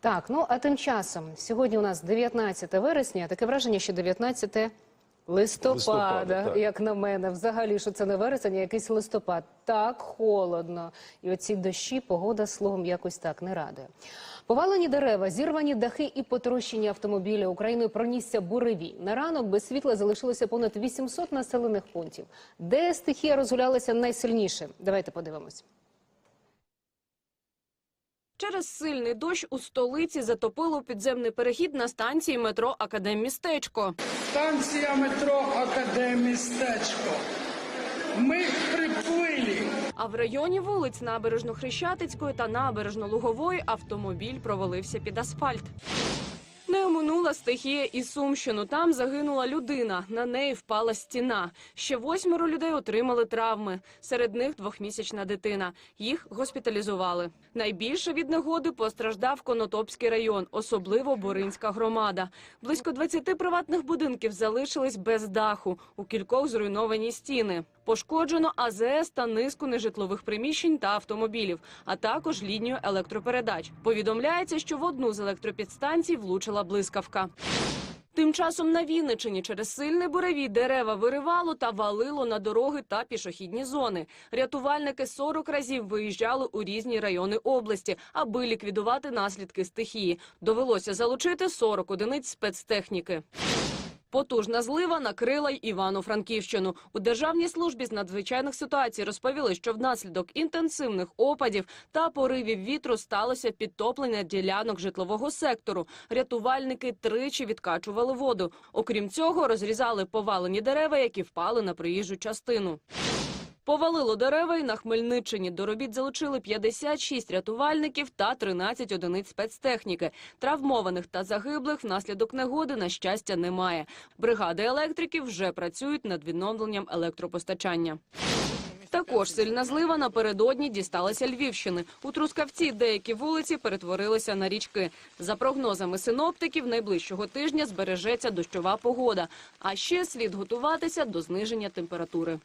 Так, ну а тим часом сьогодні у нас 19 вересня. Таке враження, що 19 листопада, Листопада, так. як на мене, взагалі, що це не вересень, а якийсь листопад. Так холодно. І оці дощі, погода словом якось так не радує. Повалені дерева, зірвані дахи і потрощені автомобілі. Україною пронісся буревій. На ранок без світла залишилося понад 800 населених пунктів. Де стихія розгулялася найсильніше? Давайте подивимось. Через сильний дощ у столиці затопило підземний перехід на станції метро Академмістечко. Станція метро Академмістечко. Ми приплили. А в районі вулиць Набережно-Хрещатицької та Набережно-Лугової автомобіль провалився під асфальт. Не оминула стихія і Сумщину. Там загинула людина. На неї впала стіна. Ще восьмеро людей отримали травми. Серед них двохмісячна дитина. Їх госпіталізували. Найбільше від негоди постраждав Конотопський район, особливо Боринська громада. Близько 20 приватних будинків залишились без даху. У кількох зруйновані стіни. Пошкоджено АЗС та низку нежитлових приміщень та автомобілів, а також лінію електропередач. Повідомляється, що в одну з електропідстанцій влучила блискавка. Тим часом на Вінничині через сильний буревій дерева виривало та валило на дороги та пішохідні зони. Рятувальники 40 разів виїжджали у різні райони області, аби ліквідувати наслідки стихії. Довелося залучити 40 одиниць спецтехніки. Потужна злива накрила й Івано-Франківщину. У Державній службі з надзвичайних ситуацій розповіли, що внаслідок інтенсивних опадів та поривів вітру сталося підтоплення ділянок житлового сектору. Рятувальники тричі відкачували воду. Окрім цього, розрізали повалені дерева, які впали на проїжджу частину. Повалило дерева і на Хмельниччині. До робіт залучили 56 рятувальників та 13 одиниць спецтехніки. Травмованих та загиблих внаслідок негоди, на щастя, немає. Бригади електриків вже працюють над відновленням електропостачання. Також сильна злива напередодні дісталася Львівщини. У Трускавці деякі вулиці перетворилися на річки. За прогнозами синоптиків, найближчого тижня збережеться дощова погода. А ще слід готуватися до зниження температури.